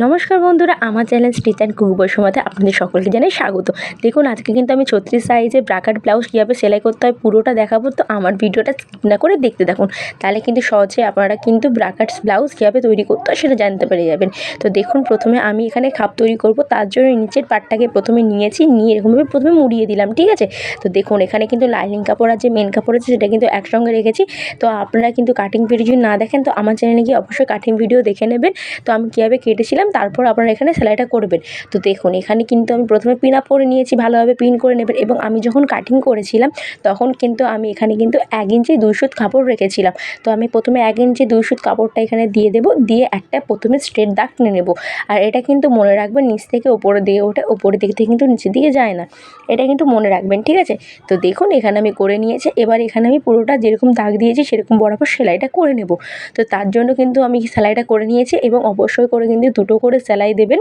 নমস্কার বন্ধুরা, আমার চ্যানেল স্টিচ অ্যান্ড কুক বৈষম্যতে আপনাদের সকলকে জানাই স্বাগত। দেখুন, আজকে কিন্তু আমি ছত্রিশ সাইজে ব্রাকাট ব্লাউজ কীভাবে সেলাই করতে হয় পুরোটা দেখাবো, তো আমার ভিডিওটা না করে দেখতে দেখুন তাহলে কিন্তু সহজে আপনারা কিন্তু ব্রাকাটস ব্লাউজ কীভাবে তৈরি করতে হয় সেটা জানতে পেরে যাবেন। তো দেখুন, প্রথমে আমি এখানে খাপ তৈরি করব, তার জন্য নিচের পাটটাকে প্রথমে নিয়েছি, নিয়ে এরকমভাবে প্রথমে মুড়িয়ে দিলাম, ঠিক আছে? তো দেখুন, এখানে কিন্তু লাইনিং কাপড় আর যে মেন কাপড় আছে, সেটা কিন্তু একসঙ্গে রেখেছি। তো আপনারা কিন্তু কাটিং ভিডিও না দেখেন, তো আমার চ্যানেলে গিয়ে অবশ্যই কাটিং ভিডিও দেখে নেবেন। তো আমি কীভাবে কেটেছিলাম তারপর আপনারা এখানে সেলাইটা করবেন। তো দেখুন, এখানে কিন্তু আমি প্রথমে পিন আপ করে নিয়েছি, ভালোভাবে পিন করে নেবেন এবং আমি যখন কাটিং করেছিলাম, তখন কিন্তু আমি এখানে কিন্তু এক ইঞ্চি দুই সুত কাপড় রেখেছিলাম। তো আমি প্রথমে এক ইঞ্চি দুই সুত কাপড়টা এখানে দিয়ে দেবো, দিয়ে একটা প্রথমে স্ট্রেট দাগ টেনে নেব। আর এটা কিন্তু মনে রাখবেন, নিচ থেকে ওপরে দিয়ে ওঠে ওপরের দিক থেকে কিন্তু নিচের দিকে যায় না। এটা কিন্তু মনে রাখবেন, ঠিক আছে? তো দেখুন, এখানে আমি করে নিয়েছি, এবার এখানে আমি পুরোটা যেরকম দাগ দিয়েছি, সেরকম বরাবর সেলাইটা করে নেব। তো তার জন্য কিন্তু আমি সেলাইটা করে নিয়েছি এবং অবশ্যই করে কিন্তু দুটো করে সেলাই দেবেন।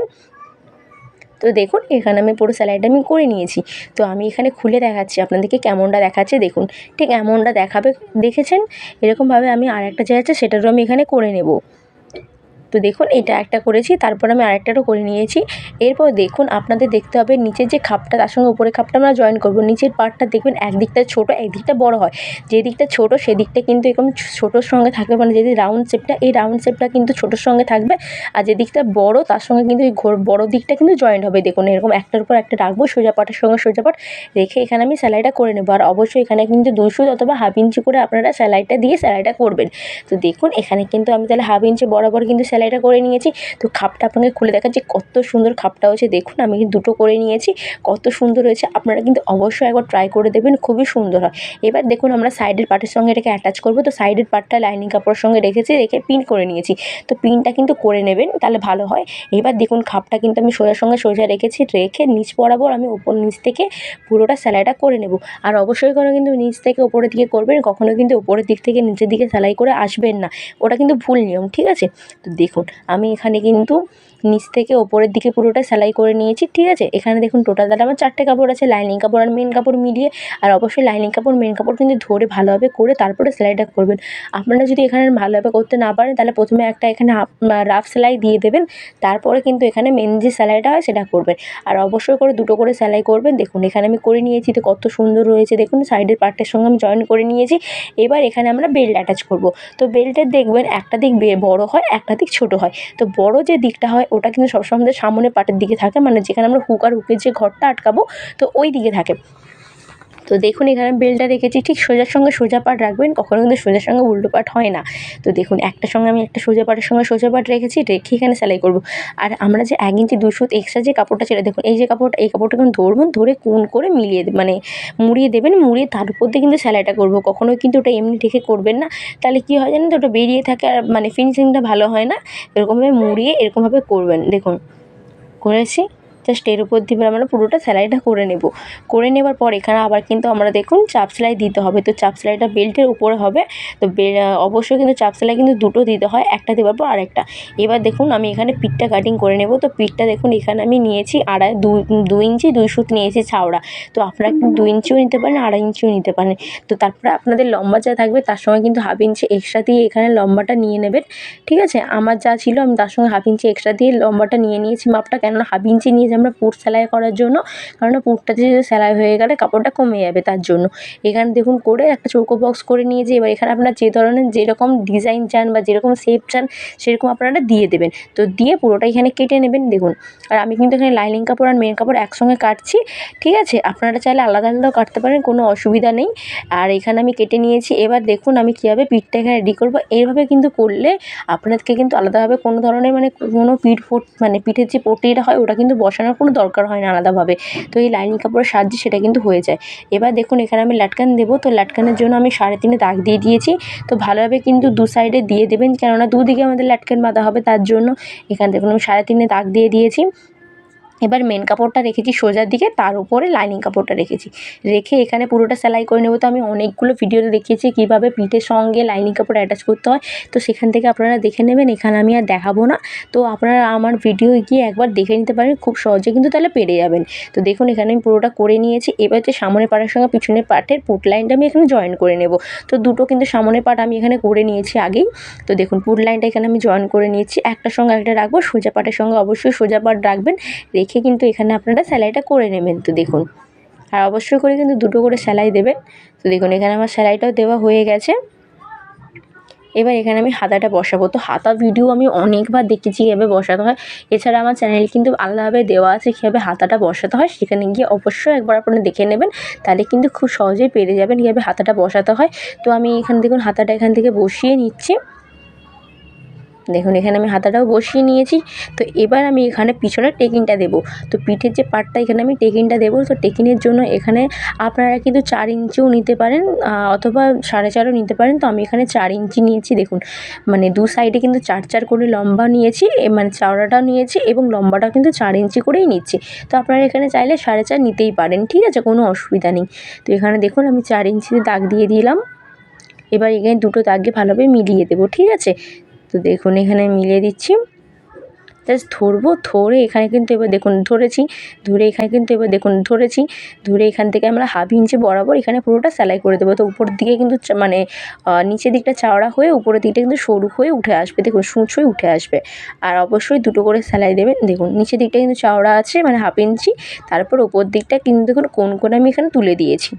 তো দেখুন, এখানে আমি পুরো সেলাইটা আমি করে নিয়েছি। তো আমি এখানে খুলে দেখাচ্ছি, আপনাদেরকে কেমনটা দেখাচ্ছে। দেখুন, ঠিক এমনটা দেখাবে, দেখেছেন? এরকমভাবে আমি আর একটা যে আছে, সেটারও আমি এখানে করে নেব। তো দেখুন, এটা একটা করেছি, তারপর আমি আরেকটারও করে নিয়েছি। এরপর দেখুন, আপনাদের দেখতে হবে, নিচের যে খাপটা, তার সঙ্গে উপরে খাপটা আমরা জয়েন করব। নিচের পার্টটা দেখবেন, একদিকটা ছোটো, একদিকটা বড় হয়। যে দিকটা ছোটো, সেদিকটা কিন্তু এরকম ছোটোর সঙ্গে থাকবে। মানে যদি রাউন্ড শেপটা এই রাউন্ড শেপটা কিন্তু ছোটোর সঙ্গে থাকবে। আর যে দিকটা বড়, তার সঙ্গে কিন্তু এই ঘোর, বড় দিকটা কিন্তু জয়েন্ট হবে। দেখুন, এরকম একটার উপর একটা রাখব, সোজা পাটের সঙ্গে সোজা পাট রেখে এখানে আমি সেলাইটা করে নেব। আর অবশ্যই এখানে কিন্তু সুত অথবা হাফ ইঞ্চি করে আপনারা সেলাইটা দিয়ে সেলাইটা করবেন। তো দেখুন, এখানে কিন্তু আমি তাহলে হাফ ইঞ্চি বরাবর কিন্তু সেলাইটা করে নিয়েছি। তো খাপটা আপনাকে খুলে দেখাচ্ছি, কত সুন্দর খাপটা হয়েছে। দেখুন, আমি দুটো করে নিয়েছি, কত সুন্দর হয়েছে। আপনারা কিন্তু অবশ্যই একবার ট্রাই করে দেবেন খুবই সুন্দর হয়। এবার দেখুন, আমরা সাইডের পার্টের সঙ্গে এটাকে অ্যাটাচ করব। তো সাইডের পার্টটা লাইনিং কাপড়ের সঙ্গে রেখেছি, রেখে পিন করে নিয়েছি। তো পিনটা কিন্তু করে নেবেন, তাহলে ভালো হয়। এবার দেখুন, খাপটা কিন্তু আমি সোজার সঙ্গে সোজা রেখেছি, রেখে নিচ বরাবর আমি ওপর নিচ থেকে পুরোটা সেলাইটা করে নেব। আর অবশ্যই করে কিন্তু নিচ থেকে ওপরের দিকে করবেন, কখনো কিন্তু ওপরের দিক থেকে নিচের দিকে সেলাই করে আসবেন না। ওটা কিন্তু ভুল নিয়ম, ঠিক আছে? তো দেখুন আমি এখানে কিন্তু নিচ থেকে ওপরের দিকে পুরোটা সেলাই করে নিয়েছি, ঠিক আছে? এখানে দেখুন টোটাল তাহলে আমার চারটে কাপড় আছে লাইনিং কাপড় আর মেন কাপড় মিলিয়ে। আর অবশ্যই লাইনিং কাপড় মেন কাপড় কিন্তু ধরে ভালোভাবে করে তারপরে সেলাইটা করবেন। আপনারা যদি এখানে ভালোভাবে করতে না পারেন, তাহলে প্রথমে একটা এখানে রাফ সেলাই দিয়ে দেবেন। তারপরে কিন্তু এখানে মেন যে সেলাইটা হয় সেটা করবেন। আর অবশ্যই করে দুটো করে সেলাই করবেন। দেখুন, এখানে আমি করে নিয়েছি তো কত সুন্দর রয়েছে দেখুন, সাইডের পার্টের সঙ্গে আমি জয়েন করে নিয়েছি। এবার এখানে আমরা বেল্ট অ্যাটাচ করব। তো বেল্টের দেখবেন একটা দিক বড় হয়, একটা দিক ছোট হয়। তো বড় যে দিকটা হয় ওটা কিন্তু সবসময় আমাদের সামনে পাটের দিকে থাকে। মানে যেখানে আমরা হুক আর হুকের যে ঘরটা আটকাবো, তো ওই দিকে থাকে। তো দেখুন, এখানে বেলটা রেখেছি। ঠিক সোজার সঙ্গে সোজা পাট রাখবেন, কখনো কিন্তু সোজার সঙ্গে উল্টো পাট হয় না। তো দেখুন একটা সঙ্গে আমি একটা সোজা পাটের সঙ্গে সোজা পাট রেখেছি রেখে এখানে সেলাই করব। আর আমরা যে এক ইঞ্চি দুশো এক্সট্রা যে কাপড়টা ছিল, দেখুন, এই যে কাপড়টা, এই কাপড়টা কিন্তু ধরবেন ধরে কোন করে মিলিয়ে মানে মুড়িয়ে দেবেন, মুড়িয়ে তার উপর দিয়ে কিন্তু সেলাইটা করব। কখনোই কিন্তু ওটা এমনি রেখে করবেন না। তাহলে কী হয় জানেন তো, ওটা বেরিয়ে থাকে আর মানে ফিনিশিংটা ভালো হয় না। এরকমভাবে মুড়িয়ে এরকমভাবে করবেন। দেখুন, করেছি। জাস্ট এর উপর দিয়ে আমরা পুরোটা সেলাইটা করে নেব। করে নেবার পর এখানে আবার কিন্তু আমরা দেখুন চাপ সেলাই দিতে হবে। তো চাপ সেলাইটা বেল্টের উপরে হবে। তো অবশ্যই কিন্তু চাপ সেলাই কিন্তু দুটো দিতে হয়, একটা দেওয়ার পর আরেকটা। এবার দেখুন আমি এখানে পিঠটা কাটিং করে নেব। তো পিঠটা দেখুন এখানে আমি নিয়েছি আড়াই দু ইঞ্চি দুই সুত নিয়েছি ছাওড়া। তো আপনারা দু ইঞ্চিও নিতে পারেন, আড়াই ইঞ্চিও নিতে পারেন। তো তারপরে আপনাদের লম্বা যা থাকবে তার সঙ্গে কিন্তু হাফ ইঞ্চি এক্সট্রা দিয়ে এখানে লম্বাটা নিয়ে নেবেন। ঠিক আছে? আমার যা ছিল আমি তার সঙ্গে হাফ ইঞ্চি এক্সট্রা দিয়ে লম্বাটা নিয়ে নিয়েছি। মাপটা কেননা হাফ ইঞ্চি নিয়ে যে আমরা পুট সেলাই করার জন্য কারণ পুটটাতে সেলাই হয়ে গেলে কাপড়টা কমে যাবে তার জন্য। এখানে দেখুন করে একটা চৌকো বক্স করে নিয়েছি, এবার এখানে আপনার যে ধরনের যেরকম ডিজাইন চান বা যেরকম শেপ চান, সেরকম আপনারা দিয়ে দেবেন। তো দিয়ে পুরোটা এখানে কেটে নেবেন, দেখুন। আর আমি কিন্তু এখানে লাইনিং কাপড় আর মেন কাপড় একসঙ্গে কাটছি, ঠিক আছে? আপনারা চাইলে আলাদা আলাদাও কাটতে পারেন, কোনো অসুবিধা নেই। আর এখানে আমি কেটে নিয়েছি, এবার দেখুন আমি কীভাবে পিঠটা এখানে রেডি করব। এইভাবে কিন্তু করলে আপনাদেরকে কিন্তু আলাদাভাবে কোনো ধরনের মানে কোনো পিঠ ফোট মানে পিঠের যে পটিটা হয়, ওটা কিন্তু বসানোর কোনো দরকার হয় না আলাদাভাবে। তো এই লাইনিং কাপড়ের সাহায্যে সেটা কিন্তু হয়ে যায়। এবার দেখুন, এখানে আমি লাটকান দেবো। তো লাটকানের জন্য আমি সাড়ে তিনে দাগ দিয়ে দিয়েছি। তো ভালোভাবে কিন্তু দু সাইডে দিয়ে দেবেন। কেননা দুদিকে আমাদের লাটকান বাঁধা হবে তার জন্য। এখান দেখুন, আমি সাড়ে তিনে দাগ দিয়ে দিয়েছি। এবার মেন কাপড়টা রেখেছি সোজার দিকে, তার উপরে লাইনিং কাপড়টা রেখেছি। রেখে এখানে পুরোটা সেলাই করে নেব। তো আমি অনেকগুলো ভিডিওতে দেখিয়েছি কীভাবে পিঠের সঙ্গে লাইনিং কাপড় অ্যাটাচ করতে হয়। তো সেখান থেকে আপনারা দেখে নেবেন, এখানে আমি আর দেখাবো না। তো আপনারা আমার ভিডিও গিয়ে একবার দেখে নিতে পারেন, খুব সহজে কিন্তু তাহলে পেরে যাবেন। তো দেখুন, এখানে আমি পুরোটা করে নিয়েছি। এবার যে সামনের পাড়ের সঙ্গে পিছনের পাটের পুট লাইনটা আমি এখানে জয়েন করে নেব। তো দুটো কিন্তু সামনের পাট আমি এখানে করে নিয়েছি আগেই। তো দেখুন, পুট লাইনটা এখানে আমি জয়েন করে নিয়েছি। একটা সঙ্গে একটা রাখব, সোজা পাটের সঙ্গে অবশ্যই সোজা পাট রাখবেন। রেখে কিন্তু এখানে আপনারা সেলাইটা করে নেবেন। তো দেখুন, আর অবশ্যই করে কিন্তু দুটো করে সেলাই দেবেন। তো দেখুন, এখানে আমার সেলাইটাও দেওয়া হয়ে গেছে। এবার এখানে আমি হাতাটা বসাবো। তো হাতা ভিডিও আমি অনেকবার দেখেছি কীভাবে বসাতে হয়। এছাড়া আমার চ্যানেল কিন্তু আলাদাভাবে দেওয়া আছে কীভাবে হাতাটা বসাতে হয়। সেখানে গিয়ে অবশ্যই একবার আপনারা দেখে নেবেন। তাহলে কিন্তু খুব সহজেই পেরে যাবেন কীভাবে হাতাটা বসাতে হয়। তো আমি এখানে দেখুন, হাতাটা এখান থেকে বসিয়ে নিচ্ছি। দেখুন, এখানে আমি হাতাটাও বসিয়ে নিয়েছি। তো এবার আমি এখানে পিছনের টেকিংটা দেবো। তো পিঠের যে পার্টটা এখানে আমি টেকিংটা দেবো। তো টেকিংয়ের জন্য এখানে আপনারা কিন্তু চার ইঞ্চিও নিতে পারেন অথবা সাড়ে চারও নিতে পারেন। তো আমি এখানে চার ইঞ্চি নিয়েছি, দেখুন। মানে দু সাইডে কিন্তু চার চার করে লম্বা নিয়েছি মানে চওড়াটাও নিয়েছি এবং লম্বাটাও কিন্তু চার ইঞ্চি করেই নিচ্ছি। তো আপনারা এখানে চাইলে সাড়ে চার নিতেই পারেন, ঠিক আছে? কোনো অসুবিধা নেই। তো এখানে দেখুন, আমি চার ইঞ্চিতে দাগ দিয়ে দিলাম। এবার এখানে দুটো দাগকে ভালোভাবে মিলিয়ে দেবো, ঠিক আছে? তো দেখুন, এখানে মিলিয়ে দিচ্ছি। জাস্ট ধরবো, ধরে এখানে কিন্তু এবার দেখুন, ধরেছি, ধরে এখানে কিন্তু এবার দেখুন, ধরেছি, ধরে এখান থেকে আমরা হাফ ইঞ্চি বরাবর এখানে পুরোটা সেলাই করে দেবো। তো উপর দিকে কিন্তু মানে নিচের দিকটা চাওড়া হয়ে উপরের দিকটা কিন্তু সরু হয়ে উঠে আসবে। দেখুন সূচ হয়ে উঠে আসবে। আর অবশ্যই দুটো করে সেলাই দেবেন। দেখুন, নিচের দিকটা কিন্তু চাওড়া আছে মানে হাফ ইঞ্চি। তারপর ওপর দিকটা কিন্তু দেখুন, কোন কোন আমি এখানে তুলে দিয়েছি।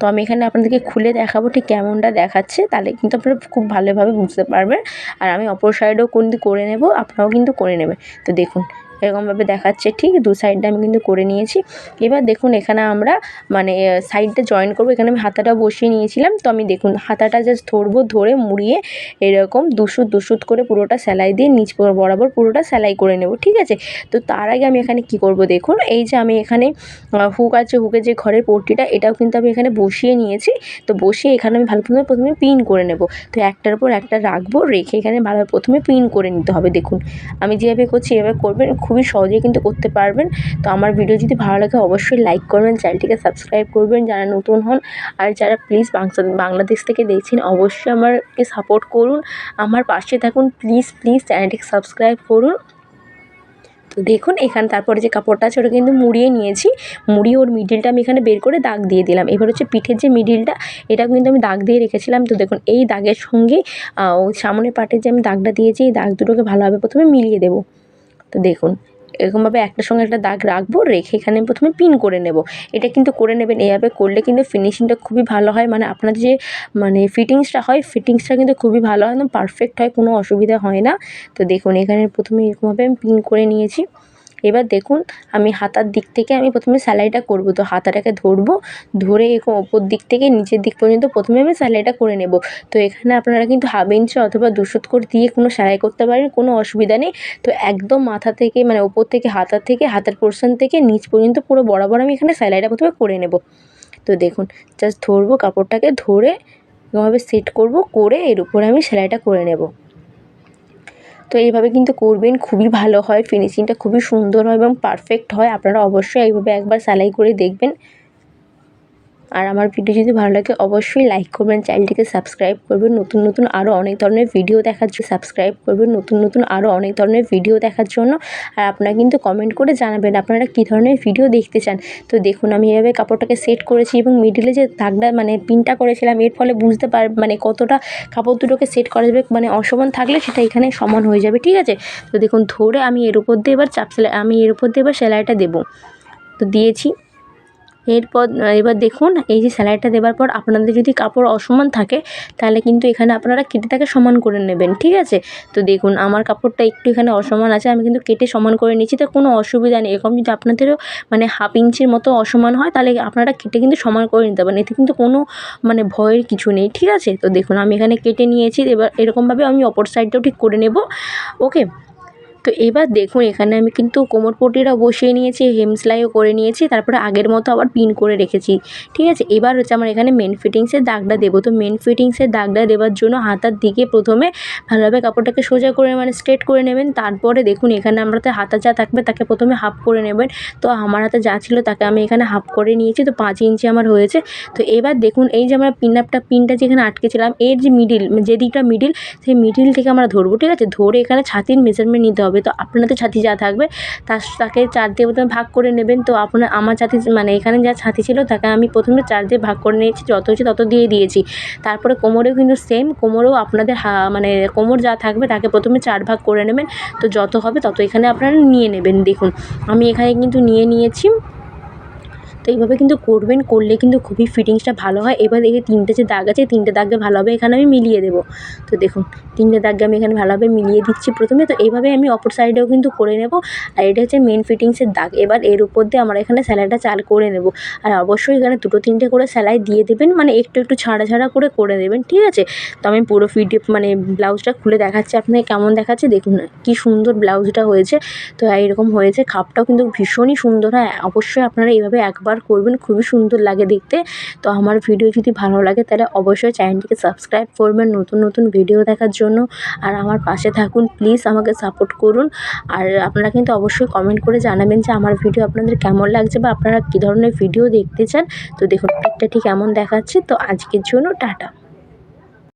তো আমি এখানে আপনাদেরকে খুলে দেখাবো ঠিক কেমনটা দেখাচ্ছে, তাহলে কিন্তু আপনারা খুব ভালোভাবে বুঝতে পারবেন। আর আমি অপর সাইডেও কিন্তু করে নেব, আপনারাও কিন্তু করে নেবেন। তো দেখুন এরকমভাবে দেখাচ্ছে। ঠিক দু সাইডটা আমি কিন্তু করে নিয়েছি। এবার দেখুন এখানে আমরা মানে সাইডটা জয়েন করব। এখানে আমি হাতাটা বসিয়ে নিয়েছিলাম। তো আমি দেখুন হাতাটা জাস্ট ধরবো, ধরে মুড়িয়ে এরকম দুশুদ দুশুদ করে পুরোটা সেলাই দিয়ে নিচ বরাবর পুরোটা সেলাই করে নেব। ঠিক আছে? তো তার আগে আমি এখানে কি করব দেখুন? এই যে আমি এখানে হুক আছে হুকের যে ঘরের পট্টিটা, এটাও কিন্তু আমি এখানে বসিয়ে নিয়েছি। তো বসিয়ে এখানে আমি ভালো প্রথমে প্রথমে পিন করে নেব। তো একটার পর একটা রাখব, রেখে এখানে ভালো প্রথমে পিন করে নিতে হবে। দেখুন, আমি যেভাবে করছি এভাবে করবেন খুবই সহজেই কিন্তু করতে পারবেন। তো আমার ভিডিও যদি ভালো লাগে অবশ্যই লাইক করবেন, চ্যানেলটিকে সাবস্ক্রাইব করবেন যারা নতুন হন। আর যারা প্লিজ বাংলাদেশ থেকে দেখছেন অবশ্যই আমারকে সাপোর্ট করুন। আমার পাশে থাকুন প্লিজ প্লিজ চ্যানেলটিকে সাবস্ক্রাইব করুন। তো দেখুন, এখানে, তারপরে যে কাপড়টা আছে, ওটা কিন্তু মুড়িয়ে নিয়েছি। মুড়িয়ে ওর মিডিলটা আমি এখানে বের করে দাগ দিয়ে দিলাম। এবার হচ্ছে পিঠের যে মিডিলটা এটাও কিন্তু আমি দাগ দিয়ে রেখেছিলাম। তো দেখুন, এই দাগের সঙ্গে সামনের পাটের যে আমি দাগটা দিয়েছি, এই দাগ দুটোকে ভালোভাবে প্রথমে মিলিয়ে দেবো। তো দেখুন, এরকমভাবে একটার সঙ্গে একটা দাগ রাখব, রেখে এখানে প্রথমে পিন করে নেব। এটা কিন্তু করে নেবেন, এভাবে করলে কিন্তু ফিনিশিংটা খুবই ভালো হয়। মানে আপনার যে মানে ফিটিংসটা হয় ফিটিংসটা কিন্তু খুবই ভালো হয়, একদম পারফেক্ট হয়, কোনো অসুবিধা হয় না। তো দেখুন, এখানে প্রথমে এরকমভাবে আমি পিন করে নিয়েছি। এবার দেখুন, আমি হাতার দিক থেকে আমি প্রথমে সেলাইটা করব। তো হাতাটাকে ধরবো, ধরে এরকম ওপর দিক থেকে নিচের দিক পর্যন্ত প্রথমে আমি সেলাইটা করে নেব। তো এখানে আপনারা কিন্তু হাফ ইঞ্চি অথবা দুশো করে দিয়ে কোনো সেলাই করতে পারেন, কোনো অসুবিধা নেই। তো একদম মাথা থেকে মানে ওপর থেকে, হাতার থেকে, হাতের পোর্শন থেকে নিচ পর্যন্ত পুরো বরাবর আমি এখানে সেলাইটা প্রথমে করে নেব। তো দেখুন জাস্ট ধরবো কাপড়টাকে ধরে এভাবে সেট করব, করে এর উপরে আমি সেলাইটা করে নেব। তো এইভাবে কিন্তু করবেন, খুবই ভালো হয় ফিনিশিংটা খুবই সুন্দর হয় এবং পারফেক্ট হয়। আপনারা অবশ্যই এইভাবে একবার সেলাই করে দেখবেন। আর আমার ভিডিও যদি ভালো লাগে, অবশ্যই লাইক করবেন চ্যানেলটিকে সাবস্ক্রাইব করবেন। নতুন নতুন আরও অনেক ধরনের ভিডিও দেখার জন্য সাবস্ক্রাইব করবেন। নতুন নতুন আরও অনেক ধরনের ভিডিও দেখার জন্য। আর আপনারা কিন্তু কমেন্ট করে জানাবেন আপনারা কী ধরনের ভিডিও দেখতে চান। তো দেখুন, আমি এভাবে কাপড়টাকে সেট করেছি এবং মিডিলে যে দাগটা মানে পিনটা করেছিলাম, এর ফলে বুঝতে পার মানে কতটা কাপড় দুটোকে সেট করা যাবে মানে অসমান থাকলে সেটা এখানে সমান হয়ে যাবে, ঠিক আছে? তো দেখুন, ধরে আমি এর উপর দিয়ে এবার চাপ সেলাই আমি এর উপর দিয়ে এবার সেলাইটা দেবো। তো দিয়েছি। এরপর এবার দেখুন, এই যে সেলাইটা দেওয়ার পর আপনাদের যদি কাপড় অসমান থাকে, তাহলে কিন্তু এখানে আপনারা কেটে তাকে সমান করে নেবেন, ঠিক আছে? তো দেখুন, আমার কাপড়টা একটু এখানে অসমান আছে, আমি কিন্তু কেটে সমান করে নিচ্ছি, তো কোনো অসুবিধা নেই। এরকম যদি আপনাদেরও মানে হাফ ইঞ্চির মতো অসমান হয়, তাহলে আপনারা কেটে কিন্তু সমান করে নিতে পারেন। এতে কিন্তু কোনো মানে ভয়ের কিছু নেই, ঠিক আছে? তো দেখুন, আমি এখানে কেটে নিয়েছি, এবার এরকমভাবে আমি অপর সাইডটাও ঠিক করে নেব, ওকে? তো এবার দেখুন, এখানে আমি কিন্তু কোমর পট্টিটাও বসিয়ে নিয়েছি হেম সেলাইও করে নিয়েছি, তারপরে আগের মতো আবার পিন করে রেখেছি, ঠিক আছে? এবার হচ্ছে আমার এখানে মেন ফিটিংসের দাগটা দেবো। তো মেন ফিটিংসের দাগটা দেওয়ার জন্য হাতার দিকে প্রথমে ভালোভাবে কাপড়টাকে সোজা করে মানে স্ট্রেট করে নেবেন, তারপরে দেখুন, এখানে আমারতে হাতা যা থাকবে তাকে প্রথমে হাফ করে নেবেন। তো আমার হাতে যা ছিল তাকে আমি এখানে হাফ করে নিয়েছি, তো পাঁচ ইঞ্চি আমার হয়েছে। তো এবার দেখুন, এই যে আমরা পিন আপটা পিনটা যেখানে আটকেছিলাম, এর যে মিডিল যে দিকটা মিডিল সেই মিডিল থেকে আমরা ধরবো, ঠিক আছে? ধরে এখানে ছাতির মেজারমেন্ট নিতে হবে। তো আপনাদের ছাতি যা থাকবে তার তাকে চার দিয়ে প্রথমে ভাগ করে নেবেন। তো আপনার, আমার ছাতি মানে এখানে যা ছাতি ছিল, তাকে আমি প্রথমে চার দিয়ে ভাগ করে নিয়েছি। যত হচ্ছে তত দিয়ে দিয়েছি। তারপরে কোমরেও কিন্তু সেম কোমরেও আপনাদের হা মানে কোমর যা থাকবে, তাকে প্রথমে চার ভাগ করে নেবেন। তো যত হবে তত এখানে আপনারা নিয়ে নেবেন। দেখুন, আমি এখানে কিন্তু নিয়ে নিয়েছি। তো এইভাবে কিন্তু করবেন, করলে কিন্তু খুবই ফিটিংসটা ভালো হয়। এবার এই তিনটে যে দাগ আছে, তিনটে দাগকে ভালোভাবে এখানে আমি মিলিয়ে দেবো। তো দেখুন, তিনটে দাগকে আমি এখানে ভালোভাবে মিলিয়ে দিচ্ছি প্রথমে। তো এইভাবে আমি অপর সাইডেও কিন্তু করে নেব। আর এটা হচ্ছে মেন ফিটিংসের দাগ। এবার এর উপর দিয়ে আমরা এখানে স্যালাইটা চাল করে নেব। আর অবশ্যই এখানে দুটো, তিনটে করে স্যালাই দিয়ে দেবেন। মানে একটু একটু ছাড়া ছাড়া করে করে দেবেন। ঠিক আছে? তো আমি পুরো ফিটি মানে ব্লাউজটা খুলে দেখাচ্ছি আপনাকে কেমন দেখাচ্ছে। দেখুন কী সুন্দর ব্লাউজটা হয়েছে। তো এইরকম হয়েছে। খাপটাও কিন্তু ভীষণই সুন্দর হয়। অবশ্যই আপনারা এইভাবে একবার করবেন, খুবই সুন্দর লাগে দেখতে। তো আমার ভিডিও যদি ভালো লাগে তাহলে অবশ্যই চ্যানেলটিকে সাবস্ক্রাইব করবেন নতুন নতুন ভিডিও দেখার জন্য। আর আমার পাশে থাকুন, প্লিজ আমাকে সাপোর্ট করুন। আর আপনারা কিন্তু অবশ্যই কমেন্ট করে জানাবেন যে আমার ভিডিও আপনাদের কেমন লাগছে বা আপনারা কী ধরনের ভিডিও দেখতে চান। তো দেখুন পিকটা ঠিক এমন দেখাচ্ছে। তো আজকের জন্য টাটা।